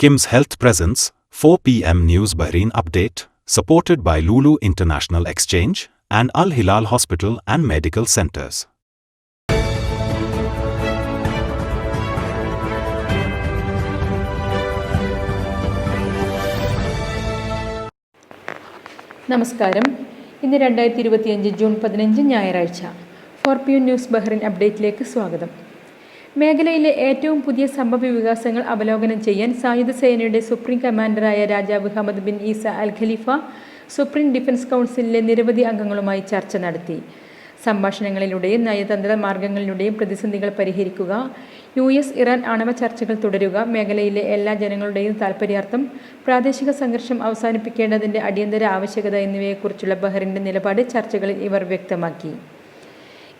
Kim's Health Presence, 4 p.m. News Bahrain Update, supported by Lulu International Exchange and Al Hilal Hospital and Medical Centers. നമസ്കാരം ഇന്ന് രണ്ടായിരത്തി ഇരുപത്തിയഞ്ച് June പതിനഞ്ച് ഞായറാഴ്ച four P U news Bahrain അപ്ഡേറ്റിലേക്ക് സ്വാഗതം മേഖലയിലെ ഏറ്റവും പുതിയ സംഭവ വികാസങ്ങൾ അവലോകനം ചെയ്യാൻ സായുധ സേനയുടെ സുപ്രീം കമാൻഡറായ രാജാവ് Hamad bin Isa al Khalifa supreme defence കൗൺസിലിലെ നിരവധി അംഗങ്ങളുമായി ചർച്ച നടത്തി. സംഭാഷണങ്ങളിലൂടെയും നയതന്ത്ര മാർഗങ്ങളിലൂടെയും പ്രതിസന്ധികൾ പരിഹരിക്കുക യു എസ് ഇറാൻ ആണവ ചർച്ചകൾ തുടരുക മേഖലയിലെ എല്ലാ ജനങ്ങളുടെയും താൽപ്പര്യാർത്ഥം പ്രാദേശിക സംഘർഷം അവസാനിപ്പിക്കേണ്ടതിന്റെ അടിയന്തര ആവശ്യകത എന്നിവയെക്കുറിച്ചുള്ള ബഹ്റിന്റെ നിലപാട് ചർച്ചകളിൽ ഇവർ വ്യക്തമാക്കി.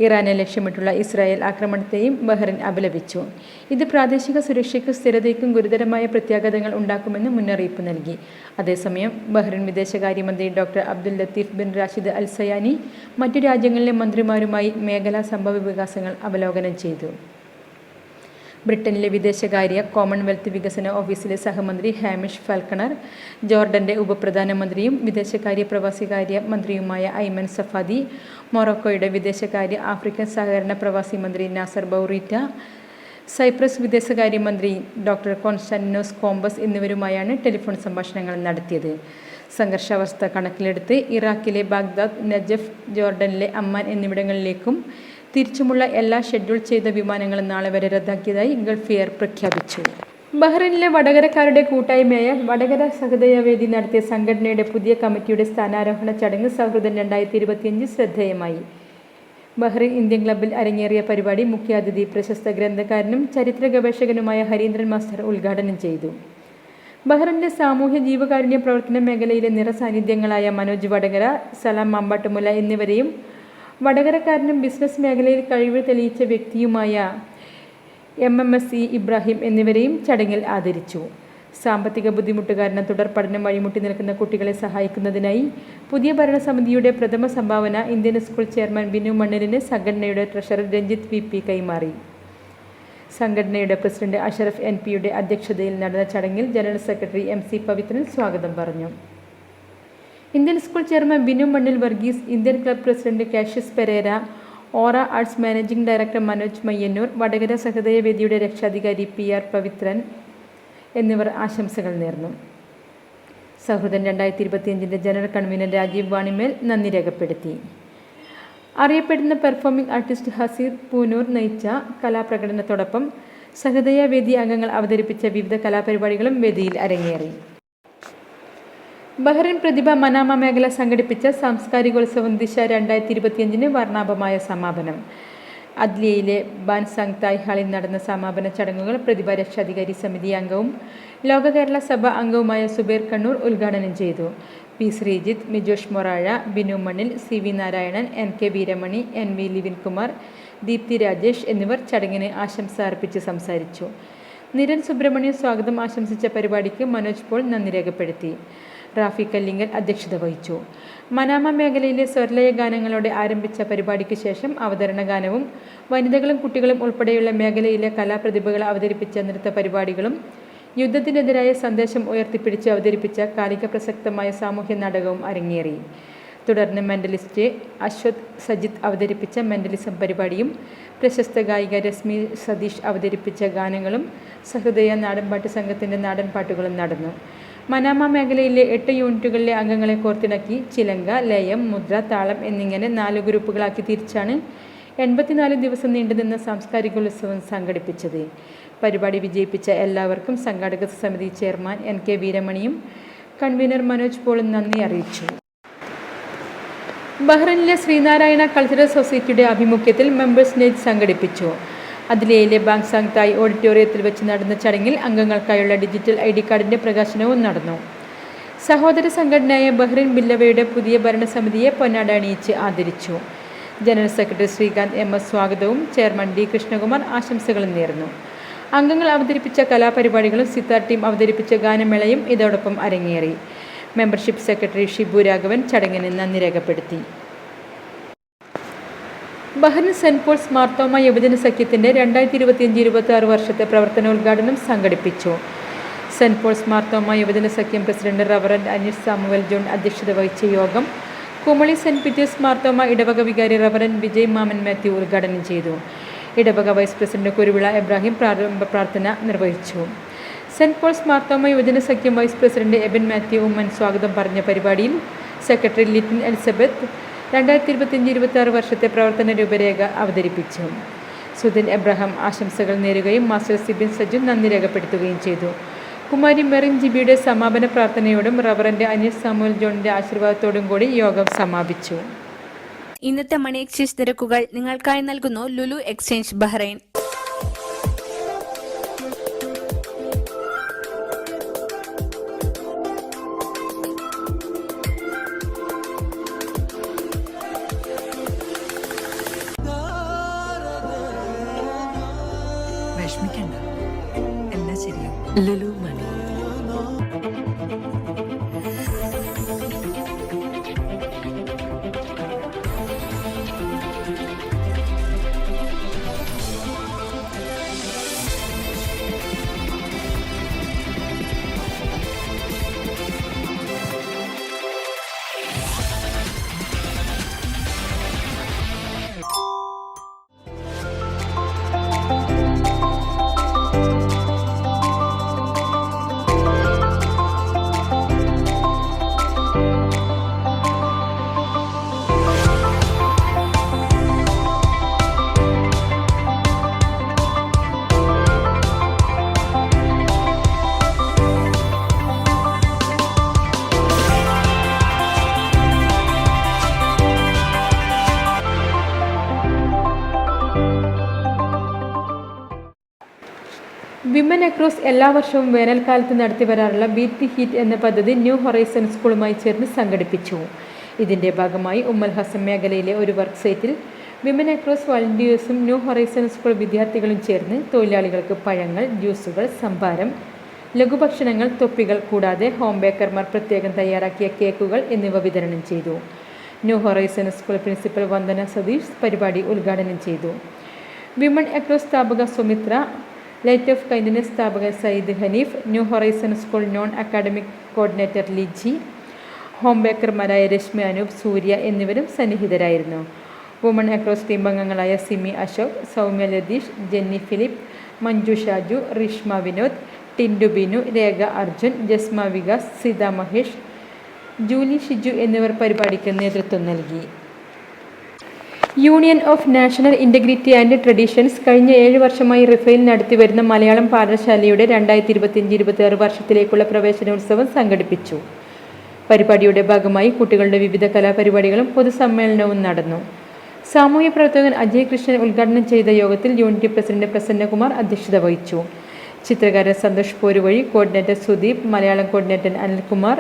ഇറാനെ ലക്ഷ്യമിട്ടുള്ള ഇസ്രായേൽ ആക്രമണത്തെയും ബഹ്റിൻ അപലപിച്ചു. ഇത് പ്രാദേശിക സുരക്ഷയ്ക്കും സ്ഥിരതയ്ക്കും ഗുരുതരമായ പ്രത്യാഘാതങ്ങൾ ഉണ്ടാക്കുമെന്ന് മുന്നറിയിപ്പ് നൽകി. അതേസമയം ബഹ്റിൻ വിദേശകാര്യമന്ത്രി doctor Abdul Latif bin Rashid al Zayani മറ്റു രാജ്യങ്ങളിലെ മന്ത്രിമാരുമായി മേഖലാ സംഭവ വികാസങ്ങൾ അവലോകനം ചെയ്തു. ബ്രിട്ടനിലെ വിദേശകാര്യ കോമൺവെൽത്ത് വികസന ഓഫീസിലെ സഹമന്ത്രി ഹാമിഷ് ഫാൽക്കണർ ജോർഡന്റെ ഉപപ്രധാനമന്ത്രിയും വിദേശകാര്യ പ്രവാസികാര്യ മന്ത്രിയുമായ ഐമൻ സഫാദി മൊറോക്കോയുടെ വിദേശകാര്യ ആഫ്രിക്കൻ സഹകരണ പ്രവാസി മന്ത്രി നാസർ ബൗറീറ്റ സൈപ്രസ് വിദേശകാര്യമന്ത്രി ഡോക്ടർ കോൺസ്റ്റാന്റിനോസ് കോംബസ് എന്നിവരുമായാണ് ടെലിഫോൺ സംഭാഷണങ്ങൾ നടത്തിയത്. സംഘർഷാവസ്ഥ കണക്കിലെടുത്ത് ഇറാഖിലെ ബാഗ്ദാദ് നജഫ് ജോർഡനിലെ അമ്മാൻ എന്നിവിടങ്ങളിലേക്കും തിരിച്ചുമുള്ള എല്ലാ ഷെഡ്യൂൾ ചെയ്ത വിമാനങ്ങളും നാളെ വരെ റദ്ദാക്കിയതായി ഗൾഫ് എയർ പ്രഖ്യാപിച്ചു. ബഹ്റൈനിലെ വടകരക്കാരുടെ കൂട്ടായ്മയായ വടകര സഹൃദയവേദി നടത്തിയ സംഘടനയുടെ പുതിയ കമ്മിറ്റിയുടെ സ്ഥാനാരോഹണ ചടങ്ങ് സൗഹൃദം രണ്ടായിരത്തി ഇരുപത്തിയഞ്ച് ശ്രദ്ധേയമായി. ബഹ്റൈൻ ഇന്ത്യൻ ക്ലബ്ബിൽ അരങ്ങേറിയ പരിപാടി മുഖ്യാതിഥി പ്രശസ്ത ഗ്രന്ഥകാരനും ചരിത്ര ഗവേഷകനുമായ ഹരീന്ദ്രൻ മാസ്റ്റർ ഉദ്ഘാടനം ചെയ്തു. ബഹ്റിന്റെ സാമൂഹ്യ ജീവകാരുണ്യ പ്രവർത്തന മേഖലയിലെ നിറസാന്നിധ്യങ്ങളായ മനോജ് വടകര സലാം മാമ്പാട്ടുമുല എന്നിവരെയും വടകരക്കാരനും ബിസിനസ് മേഖലയിൽ കഴിവ് തെളിയിച്ച വ്യക്തിയുമായ M M S E Ibrahim എന്നിവരെയും ചടങ്ങിൽ ആദരിച്ചു. സാമ്പത്തിക ബുദ്ധിമുട്ട് കാരണം തുടർ പഠനം വഴിമുട്ടി നിൽക്കുന്ന കുട്ടികളെ സഹായിക്കുന്നതിനായി പുതിയ ഭരണസമിതിയുടെ പ്രഥമ സംഭാവന ഇന്ത്യൻ സ്കൂൾ ചെയർമാൻ ബിനു മണ്ണിലിന് സംഘടനയുടെ ട്രഷറർ രഞ്ജിത്ത് വി പി കൈമാറി. സംഘടനയുടെ പ്രസിഡന്റ് അഷറഫ് എൻ പിയുടെ അധ്യക്ഷതയിൽ നടന്ന ചടങ്ങിൽ general secretary M C Pavithran സ്വാഗതം പറഞ്ഞു. Indian school chairman Binu Mannil Varghese Indian club president Cassius Pereira Aura Arts managing director Manoj Mayyannur Vadakara സഹൃദയവേദിയുടെ രക്ഷാധികാരി പി ആർ പവിത്രൻ എന്നിവർ ആശംസകൾ നേർന്നു. സൗഹൃദൻ രണ്ടായിരത്തി ഇരുപത്തിയഞ്ചിന്റെ ജനറൽ കൺവീനർ രാജീവ് വാണിമേൽ നന്ദി രേഖപ്പെടുത്തി. അറിയപ്പെടുന്ന പെർഫോമിംഗ് ആർട്ടിസ്റ്റ് ഹസീർ പൂനൂർ നയിച്ച കലാപ്രകടനത്തോടൊപ്പം സഹൃദയ വേദി അംഗങ്ങൾ അവതരിപ്പിച്ച വിവിധ കലാപരിപാടികളും വേദിയിൽ അരങ്ങേറി. ബഹ്റിൻ പ്രതിഭ മനാമ മേഖല സംഘടിപ്പിച്ച സാംസ്കാരികോത്സവം ദിശ രണ്ടായിരത്തി ഇരുപത്തിയഞ്ചിന് വർണാഭമായ സമാപനം. അദ്ലിയയിലെ ബാൻസാങ് തായ് ഹാളിൽ നടന്ന സമാപന ചടങ്ങുകൾ പ്രതിഭ രക്ഷാധികാരി സമിതി അംഗവും ലോക കേരള സഭ അംഗവുമായ സുബേർ കണ്ണൂർ ഉദ്ഘാടനം ചെയ്തു. P Sreejith Mijosh Morazha Binu Manil C V Narayanan N K Veeramani N V Livinkumar Deepthi Rajesh എന്നിവർ ചടങ്ങിന് ആശംസ അർപ്പിച്ച് സംസാരിച്ചു. നിരൻ സുബ്രഹ്മണ്യം സ്വാഗതം ആശംസിച്ച പരിപാടിക്ക് മനോജ് പോൾ നന്ദി രേഖപ്പെടുത്തി. റാഫി കല്ലിങ്കൽ അധ്യക്ഷത വഹിച്ചു. മനാമ മേഖലയിലെ സ്വർലയ ഗാനങ്ങളോടെ ആരംഭിച്ച പരിപാടിക്ക് ശേഷം അവതരണ ഗാനവും വനിതകളും കുട്ടികളും ഉൾപ്പെടെയുള്ള മേഖലയിലെ കലാപ്രതിഭകൾ അവതരിപ്പിച്ച നൃത്ത പരിപാടികളും യുദ്ധത്തിനെതിരായ സന്ദേശം ഉയർത്തിപ്പിടിച്ച് അവതരിപ്പിച്ച കാലിക പ്രസക്തമായ സാമൂഹ്യ നാടകവും അരങ്ങേറി. തുടർന്ന് മെന്റലിസ്റ്റ് അശ്വത് സജിത് അവതരിപ്പിച്ച മെന്റലിസം പരിപാടിയും പ്രശസ്ത ഗായിക രശ്മി സതീഷ് അവതരിപ്പിച്ച ഗാനങ്ങളും സഹൃദയ നാടൻപാട്ട് സംഘത്തിന്റെ നാടൻപാട്ടുകളും നടന്നു. മനാമ മേഖലയിലെ എട്ട് യൂണിറ്റുകളിലെ അംഗങ്ങളെ കോർത്തിണക്കി ചിലങ്ക ലയം മുദ്ര താളം എന്നിങ്ങനെ നാല് ഗ്രൂപ്പുകളാക്കി തിരിച്ചാണ് എൺപത്തിനാല് ദിവസം നീണ്ടുനിന്ന സാംസ്കാരികോത്സവം സംഘടിപ്പിച്ചത്. പരിപാടി വിജയിപ്പിച്ച എല്ലാവർക്കും സംഘാടക സമിതി ചെയർമാൻ എൻ കെ വീരമണിയും കൺവീനർ മനോജ് പോളും നന്ദി അറിയിച്ചു. ബഹ്റൈനിലെ ശ്രീനാരായണ കൾച്ചറൽ സൊസൈറ്റിയുടെ ആഭിമുഖ്യത്തിൽ മെമ്പേഴ്സ് നൈറ്റ് സംഘടിപ്പിച്ചു. അതിലേയിലെ ബാങ്സാങ് തായ് ഓഡിറ്റോറിയത്തിൽ വെച്ച് നടന്ന ചടങ്ങിൽ അംഗങ്ങൾക്കായുള്ള ഡിജിറ്റൽ ഐ ഡി കാർഡിന്റെ പ്രകാശനവും നടന്നു. സഹോദര സംഘടനയായ ബഹ്റിൻ ബില്ലവയുടെ പുതിയ ഭരണസമിതിയെ പൊന്നാട അണിയിച്ച് ആദരിച്ചു. General secretary Srikanth M S സ്വാഗതവും ചെയർമാൻ ഡി കൃഷ്ണകുമാർ ആശംസകളും നേർന്നു. അംഗങ്ങൾ അവതരിപ്പിച്ച കലാപരിപാടികളും സിത്താർ ടീം അവതരിപ്പിച്ച ഗാനമേളയും ഇതോടൊപ്പം അരങ്ങേറി. മെമ്പർഷിപ്പ് സെക്രട്ടറി ഷിബു രാഘവൻ ചടങ്ങിന് നന്ദി രേഖപ്പെടുത്തി. ബഹ്റിൻ സെന്റ് പോൾസ് മാർത്തോമ യുവജന സഖ്യത്തിന്റെ രണ്ടായിരത്തി ഇരുപത്തിയഞ്ച് ഇരുപത്തി ആറ് വർഷത്തെ പ്രവർത്തനോദ്ഘാടനം സംഘടിപ്പിച്ചു. സെന്റ് പോൾസ് മാർത്തോമ യുവജന സഖ്യം president reverend Aneesh Samuel John അധ്യക്ഷത വഹിച്ച യോഗം കുമളി സെന്റ് പീറ്റേഴ്സ് മാർത്തോമ ഇടവക വികാരി റവറന്റ് വിജയ് മാമൻ മാത്യു ഉദ്ഘാടനം ചെയ്തു. ഇടവക വൈസ് പ്രസിഡന്റ് കുരുവിള ഇബ്രാഹിം പ്രാരംഭ പ്രാർത്ഥന നിർവഹിച്ചു. സെന്റ് പോൾസ് മാർത്തോമ യുവജന സഖ്യം vice president Eben Mathew Oommen സ്വാഗതം പറഞ്ഞ പരിപാടിയിൽ സെക്രട്ടറി ലിറ്റിൻ എലിസബത്ത് രണ്ടായിരത്തി ഇരുപത്തിയഞ്ച് ഇരുപത്തി വർഷത്തെ പ്രവർത്തന രൂപരേഖ അവതരിപ്പിച്ചു. സുധിൻ എബ്രഹാം ആശംസകൾ നേരുകയും മാസ്റ്റർ സിബിൻ സജു നന്ദി രേഖപ്പെടുത്തുകയും ചെയ്തു. കുമാരി മെറിൻ ജിബിയുടെ സമാപന പ്രാർത്ഥനയോടും റവറന്റ് അനിൽ സാമുൽ ജോണിന്റെ ആശീർവാദത്തോടും കൂടി യോഗം സമാപിച്ചു. ഇന്നത്തെ മണി എക്സ്ചേഞ്ച് നിരക്കുകൾ നിങ്ങൾക്കായി നൽകുന്നു ലുലു എക്സ്ചേഞ്ച് ബഹ്റൈൻ. എല്ലാം ശരിയാവും. ലുലു മണി. അക്രോസ് എല്ലാ വർഷവും വേനൽക്കാലത്ത് നടത്തി വരാറുള്ള ബീറ്റ് ദി ഹീറ്റ് എന്ന പദ്ധതി ന്യൂ ഹൊറൈസൺ സ്കൂളുമായി ചേർന്ന് സംഘടിപ്പിച്ചു. ഇതിന്റെ ഭാഗമായി ഉമ്മൽ ഹസൻ മേഖലയിലെ ഒരു വർക്ക് സൈറ്റിൽ വിമൻ അക്രോസ് വളണ്ടിയേഴ്സും ന്യൂ ഹൊറൈസൺ സ്കൂൾ വിദ്യാർത്ഥികളും ചേർന്ന് തൊഴിലാളികൾക്ക് പഴങ്ങൾ ജ്യൂസുകൾ സംഭാരം ലഘുഭക്ഷണങ്ങൾ തൊപ്പികൾ കൂടാതെ ഹോം ബേക്കർമാർ പ്രത്യേകം തയ്യാറാക്കിയ കേക്കുകൾ എന്നിവ വിതരണം ചെയ്തു. New Horizon school principal Vandana Satheesh പരിപാടി ഉദ്ഘാടനം ചെയ്തു. വിമൺ അക്രോസ് സ്ഥാപക സുമിത്ര ലൈറ്റ് ഓഫ് കൈൻഡിന്റെ സ്ഥാപകൻ Sayyid Haneef New Horizon school non academic coordinator Liji home ബേക്കർമാരായ Reshmi Anoop സൂര്യ എന്നിവരും സന്നിഹിതരായിരുന്നു. വുമൺ അക്രോസ് ടീം അംഗങ്ങളായ Simi Ashok Soumya Latheesh Jenny Philip Manju Shaju Rishma Vinod Tindu Binu Rekha Arjun Jasma Vikas Seetha Mahesh Julie Shiju എന്നിവർ പരിപാടിക്ക് നേതൃത്വം നൽകി. Union of national integrity and traditions കഴിഞ്ഞ ഏഴ് വർഷമായി റിഫയിൽ നടത്തിവരുന്ന മലയാളം പാഠശാലയുടെ രണ്ടായിരത്തി ഇരുപത്തിയഞ്ച് ഇരുപത്തിയാറ് വർഷത്തിലേക്കുള്ള പ്രവേശനോത്സവം സംഘടിപ്പിച്ചു. പരിപാടിയുടെ ഭാഗമായി കുട്ടികളുടെ വിവിധ കലാപരിപാടികളും പൊതുസമ്മേളനവും നടന്നു. സാമൂഹ്യ പ്രവർത്തകൻ അജയ് കൃഷ്ണൻ ഉദ്ഘാടനം ചെയ്ത യോഗത്തിൽ യൂണിറ്റ് പ്രസിഡന്റ് പ്രസന്നകുമാർ അധ്യക്ഷത വഹിച്ചു. ചിത്രകാരൻ സന്തോഷ് പോരുവഴി കോർഡിനേറ്റർ സുദീപ് മലയാളം കോർഡിനേറ്റർ അനിൽകുമാർ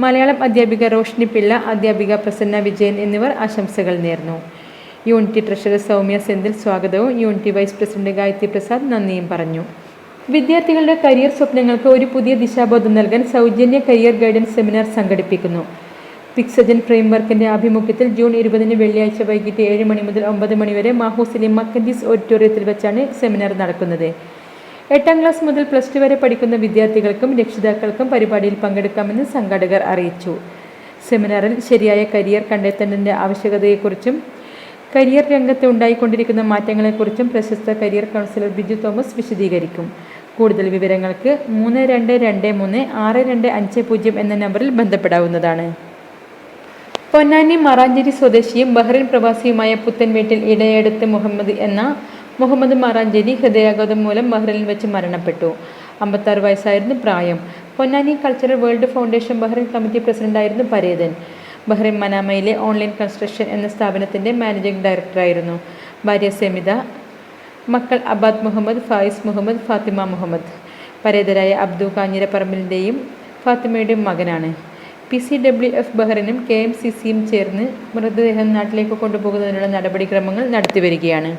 മലയാളം അധ്യാപിക റോഷ്നി പിള്ള അധ്യാപിക പ്രസന്ന വിജയൻ എന്നിവർ ആശംസകൾ നേർന്നു. യൂണിറ്റ് ട്രഷറർ സൗമ്യ സെന്തിൽ സ്വാഗതവും. Unity vice president Gayathri Prasad നന്ദിയും പറഞ്ഞു. വിദ്യാർത്ഥികളുടെ കരിയർ സ്വപ്നങ്ങൾക്ക് ഒരു പുതിയ ദിശാബോധം നൽകാൻ സൗജന്യ കരിയർ ഗൈഡൻസ് സെമിനാർ സംഘടിപ്പിക്കുന്നു. പിക്സജൻ ഫ്രെയിംവർക്കിന്റെ ആഭിമുഖ്യത്തിൽ ജൂൺ ഇരുപതിന് വെള്ളിയാഴ്ച വൈകിട്ട് ഏഴ് മണി മുതൽ ഒമ്പത് മണി വരെ മാഹൂസിലെ മക്കൻഡീസ് ഓഡിറ്റോറിയത്തിൽ വെച്ചാണ് സെമിനാർ നടക്കുന്നത്. എട്ടാം ക്ലാസ് മുതൽ പ്ലസ് ടു വരെ പഠിക്കുന്ന വിദ്യാർത്ഥികൾക്കും രക്ഷിതാക്കൾക്കും പരിപാടിയിൽ പങ്കെടുക്കാമെന്ന് സംഘാടകർ അറിയിച്ചു. സെമിനാറിൽ ശരിയായ കരിയർ കണ്ടെത്തേണ്ടതിന്റെ ആവശ്യകതയെക്കുറിച്ചും കരിയർ രംഗത്ത് ഉണ്ടായിക്കൊണ്ടിരിക്കുന്ന മാറ്റങ്ങളെക്കുറിച്ചും പ്രശസ്ത കരിയർ കൗൺസിലർ ബിജു തോമസ് വിശദീകരിക്കും. കൂടുതൽ വിവരങ്ങൾക്ക് മൂന്ന് രണ്ട് രണ്ട് മൂന്ന് ആറ് രണ്ട് അഞ്ച് പൂജ്യം എന്ന നമ്പറിൽ ബന്ധപ്പെടാവുന്നതാണ്. പൊന്നാനി മറാഞ്ചേരി സ്വദേശിയും ബഹ്റിൻ പ്രവാസിയുമായ പുത്തൻവീട്ടിൽ ഇടയെടുത്ത് മുഹമ്മദ് എന്ന മുഹമ്മദ് മറാഞ്ചേരി ഹൃദയാഘാതം മൂലം ബഹ്റിനിൽ വെച്ച് മരണപ്പെട്ടു. അമ്പത്താറ് വയസ്സായിരുന്നു പ്രായം. Ponnani cultural world foundation Bahrain committee പ്രസിഡന്റായിരുന്നു പരേതൻ. ബഹ്റൈൻ മനാമയിലെ ഓൺലൈൻ കൺസ്ട്രക്ഷൻ എന്ന സ്ഥാപനത്തിന്റെ മാനേജിംഗ് ഡയറക്ടറായിരുന്നു. ഭാര്യ സെമിത മക്കൾ അബാദ് മുഹമ്മദ് ഫായിസ് മുഹമ്മദ് ഫാത്തിമ മുഹമ്മദ്. പരേതരായ അബ്ദു കാഞ്ഞിരപ്പറമ്പിലിന്റെയും ഫാത്തിമയുടെയും മകനാണ്. പി സി ഡബ്ല്യു എഫ് ബഹ്റിനും കെ എം സി സിയും ചേർന്ന് മൃതദേഹം നാട്ടിലേക്ക് കൊണ്ടുപോകുന്നതിനുള്ള നടപടിക്രമങ്ങൾ നടത്തിവരികയാണ്.